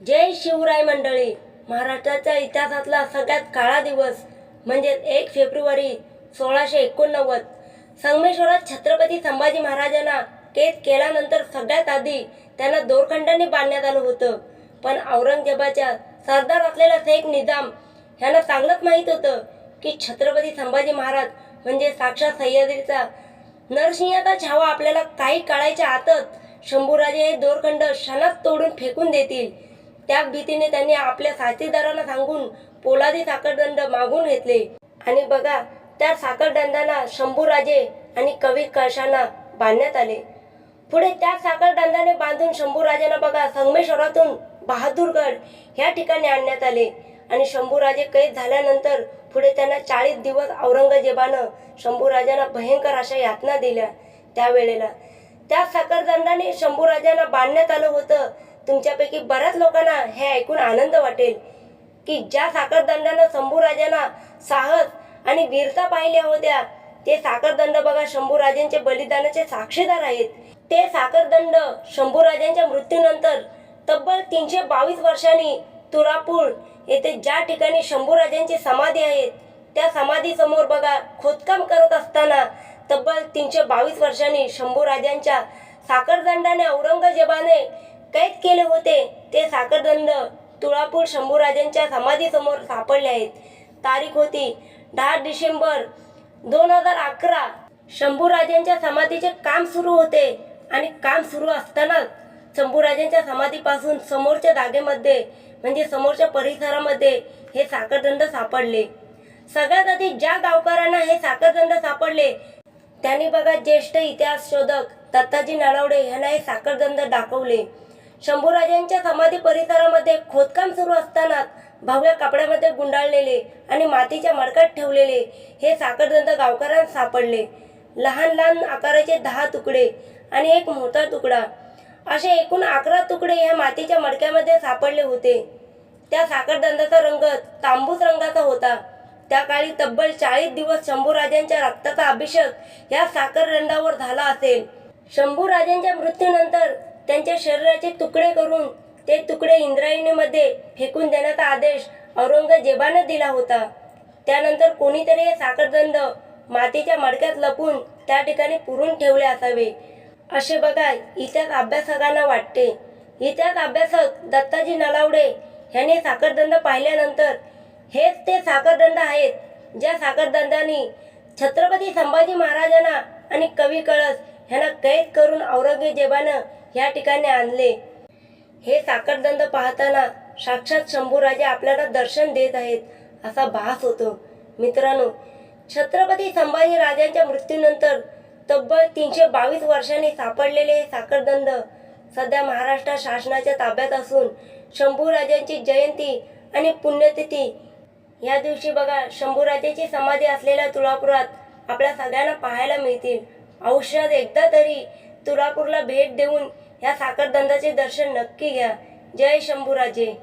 जय शिवराय मंडळी. महाराष्ट्राच्या इतिहासातला सगळ्यात काळा दिवस म्हणजे एक फेब्रुवारी सोळाशे एकोणनव्वद. संगमेश्वरात छत्रपती संभाजी महाराजांना कैद केल्यानंतर सगळ्यात आधी त्यांना दोरखंडाने बांधण्यात आलं होतं. पण औरंगजेबाच्या सरदार असलेला शेख निजाम ह्यांना चांगलंच माहीत होतं की छत्रपती संभाजी महाराज म्हणजे साक्षात सह्याद्रीचा नरसिंहाचा छावा आपल्याला काही काळाच्या आतच शंभूराजे हे दोरखंड क्षणात तोडून फेकून देतील. त्या भीतीने त्यांनी आपल्या साथीदारांना सांगून पोलादी साखरदंड मागून घेतले. आणि बघा त्या साखरदंडाला शंभूराजे आणि कवी कळशांना बांधण्यात आले. पुढे त्या साखरदंडाने बांधून शंभूराजांना बघा संगमेश्वरातून बहादूरगड ह्या ठिकाणी आणण्यात आले. आणि शंभूराजे कैद झाल्यानंतर पुढे त्यांना चाळीस दिवस औरंगजेबानं शंभूराजांना भयंकर अशा यातना दिल्या. त्यावेळेला त्या साखरदंडाने शंभूराजांना बांधण्यात आलं होतं. तुमच्यापैकी बऱ्याच लोकांना हे ऐकून आनंद वाटेल की ज्या साखरदंडानं शंभूराजांना साहस आणि वीरता पाहिल्या होत्या ते साखरदंड बघा शंभूराजांचे बलिदानाचे साक्षीदार आहेत. ते साखरदंड शंभूराजांच्या मृत्यूनंतर तब्बल तीनशे बावीस वर्षांनी तुरापूर येथे ज्या ठिकाणी शंभूराजांची समाधी आहेत त्या समाधीसमोर बघा खोदकाम करत असताना तब्बल तीनशे बावीस वर्षांनी शंभूराजांच्या साखरदंडाने औरंगजेबाने कैद केले होते. ते साखरदंड तुळापूर शंभूराजांच्या समाधीसमोर सापडले आहेत. तारीख होती दहा डिसेंबर दोन हजार अकरा. शंभूराजांच्या समाधीचे काम सुरू होते आणि काम सुरू असतानाच शंभूराजांच्या समाधीपासून समोरच्या जागेमध्ये म्हणजे समोरच्या परिसरामध्ये हे साखरदंड सापडले. सगळ्यात आधी ज्या गावकऱ्यांना हे साखरदंड सापडले त्यांनी बघा ज्येष्ठ इतिहास शोधक दत्ताजी नळवडे यांना हे साखरदंड दाखवले. शंभूराजांच्या समाधी परिसरामध्ये खोदकाम सुरू असताना भव्य कपड्यामध्ये गुंडाळलेले आणि मातीच्या मडक्यात ठेवलेले हे साखरदंत गावकऱ्यांना सापडले. लहान लहान आकाराचे दहा तुकडे आणि एक मोठा तुकडा. असे एकूण अकरा तुकडे ह्या मातीच्या मडक्यामध्ये सापडले होते. त्या साखरदंदाचा रंग तांबूस रंगाचा होता. त्या काळी तब्बल चाळीस दिवस शंभूराजांच्या रक्ताचा अभिषेक या साखरदंडावर झाला असेल. शंभूराजांच्या मृत्यूनंतर त्यांच्या शरीराचे तुकडे करून ते तुकडे इंद्रायणीमध्ये फेकून देण्याचा आदेश औरंगजेबानं दिला होता. त्यानंतर कोणीतरी हे साखरदंड मातीच्या मडक्यात लपून त्या ठिकाणी पुरून ठेवले असावे. असे बघा इतिहास अभ्यासकांना वाटते. इतिहास अभ्यासक दत्ताजी नलावडे यांनी साखरदंड पाहिल्यानंतर हेच ते साखरदंड आहेत ज्या साखरदंडाने छत्रपती संभाजी महाराजांना आणि कवी कळस यांना कैद करून औरंगजेबानं या ठिकाणी आणले. हे साखरदंड पाहताना साक्षात शंभूराजे आपल्याला दर्शन देत आहेत असा भास होतो. मित्रांनो छत्रपती संभाजी राजांच्या मृत्यूनंतर तब्बल तीनशे बावीस वर्षांनी सापडलेले हे साखरदंड सध्या महाराष्ट्र शासनाच्या ताब्यात असून शंभूराजांची जयंती आणि पुण्यतिथी या दिवशी बघा शंभूराजाची समाधी असलेल्या तुळापुरात आपल्या सगळ्यांना पाहायला मिळतील. औषध एकदा तरी तुळापूरला भेट देऊन ह्या साखरदंडाचे दर्शन नक्की घ्या. जय शंभूराजे.